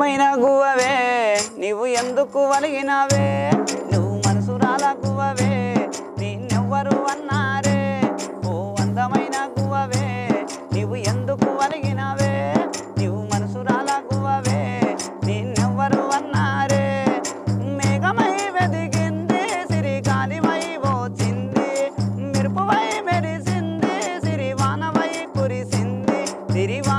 ఆత్మైన గువవే నీవు ఎందుకు వలిగినవే? నువ్వు మనసురాల గువవే నిన్నెవ్వరు అన్నారే? ఓ అందమైన గువవే నీవు ఎందుకు వలిగినవే? నువ్వు మనసురాల గువవే నిన్నెవ్వరు అన్నారే? మేఘమై వెదిగింది సిరి కాలివై పోచింది మెరుపువై మెరిసింది సిరివానవై కురిసింది సిరివా